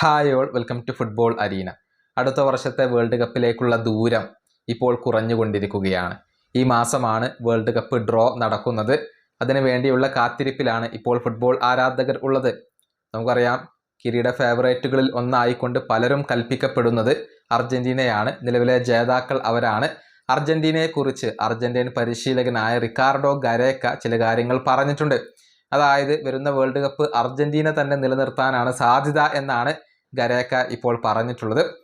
Hi all welcome to football arena അടുത്ത വർഷത്തെ world കപ്പിലേക്കുള്ള ദൂരം ഇപ്പോൾ കുറഞ്ഞുകൊണ്ടിരിക്കുകയാണ്. ഈ മാസമാണ് വേൾഡ് കപ്പ് ഡ്രോ നടക്കുന്നത്. അതിനു വേണ്ടിയുള്ള കാത്തിരിപ്പിലാണ് ഇപ്പോൾ ഫുട്ബോൾ ആരാധകർ ഉള്ളത്. നമുക്കറിയാം കിരീട ഫേവറേറ്റുകളിൽ ഒന്നായിക്കൊണ്ട് പലരും കൽപ്പിക്കപ്പെടുന്നത് അർജന്റീനയാണ്. നിലവിലെ ജേതാക്കൾ അവരാണ്. അർജന്റീനയെക്കുറിച്ച് അർജന്റീൻ പരിശീലകനായ റിക്കാർഡോ ഗരേക്ക ചില കാര്യങ്ങൾ പറഞ്ഞിട്ടുണ്ട്. അതായത് വരുന്ന വേൾഡ് കപ്പ് അർജന്റീന തന്നെ നിലനിർത്താനാണ് സാധ്യത എന്നാണ് ഗരേക്ക ഇപ്പോൾ പറഞ്ഞിട്ടുള്ളത്.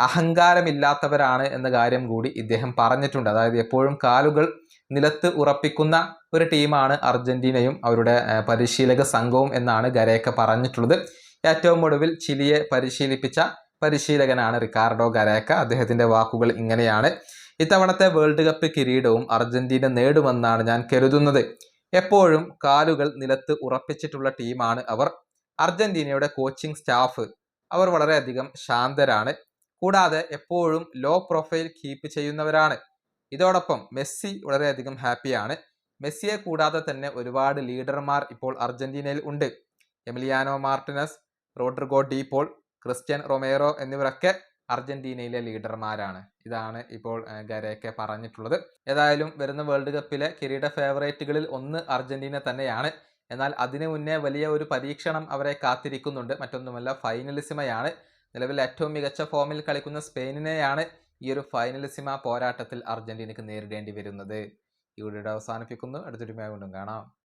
അഹങ്കാരമില്ലാത്തവരാണ് എന്ന കാര്യം കൂടി ഇദ്ദേഹം പറഞ്ഞിട്ടുണ്ട്. അതായത് എപ്പോഴും കാലുകൾ നിലത്ത് ഉറപ്പിക്കുന്ന ഒരു ടീമാണ് അർജന്റീനയും അവരുടെ പരിശീലക സംഘവും എന്നാണ് ഗരേക്ക പറഞ്ഞിട്ടുള്ളത്. ഏറ്റവും ഒടുവിൽ ചിലിയെ പരിശീലിപ്പിച്ച പരിശീലകനാണ് റിക്കാർഡോ ഗരേക്ക. അദ്ദേഹത്തിന്റെ വാക്കുകൾ ഇങ്ങനെയാണ്. ഇത്തവണത്തെ വേൾഡ് കപ്പ് കിരീടവും അർജന്റീന നേടുമെന്നാണ് ഞാൻ കരുതുന്നത്. എപ്പോഴും കാലുകൾ നിലത്ത് ഉറപ്പിച്ചിട്ടുള്ള ടീമാണ് അവർ. അർജന്റീനയുടെ കോച്ചിങ് സ്റ്റാഫ് അവർ വളരെയധികം ശാന്തരാണ്. കൂടാതെ എപ്പോഴും ലോ പ്രൊഫൈൽ കീപ്പ് ചെയ്യുന്നവരാണ്. ഇതോടൊപ്പം മെസ്സി വളരെയധികം ഹാപ്പിയാണ് മെസ്സിയെ കൂടാതെ തന്നെ ഒരുപാട് ലീഡർമാർ ഇപ്പോൾ അർജന്റീനയിൽ ഉണ്ട്. Emiliano Martinez Rodrigo De Paul Cristian Romero എന്നിവരൊക്കെ അർജന്റീനയിലെ ലീഡർമാരാണ് ഇതാണ് ഇപ്പോൾ ഗരയൊക്കെ പറഞ്ഞിട്ടുള്ളത്. ഏതായാലും വരുന്ന വേൾഡ് കപ്പിലെ കിരീട ഫേവറേറ്റുകളിൽ ഒന്ന് അർജന്റീന തന്നെയാണ്. എന്നാൽ അതിനു മുന്നേ വലിയ ഒരു പരീക്ഷണം അവരെ കാത്തിരിക്കുന്നുണ്ട്. മറ്റൊന്നുമല്ല ഫൈനലിസിമയാണ്. നിലവിൽ ഏറ്റവും മികച്ച ഫോമിൽ കളിക്കുന്ന സ്പെയിനിനെയാണ് ഈ ഒരു ഫൈനലിസിമ പോരാട്ടത്തിൽ അർജന്റീനയ്ക്ക് നേരിടേണ്ടി വരുന്നത്. ഈ വീഡിയോ അവസാനിപ്പിക്കുന്നു. അടുത്തൊരുമയായി വീണ്ടും കാണാം.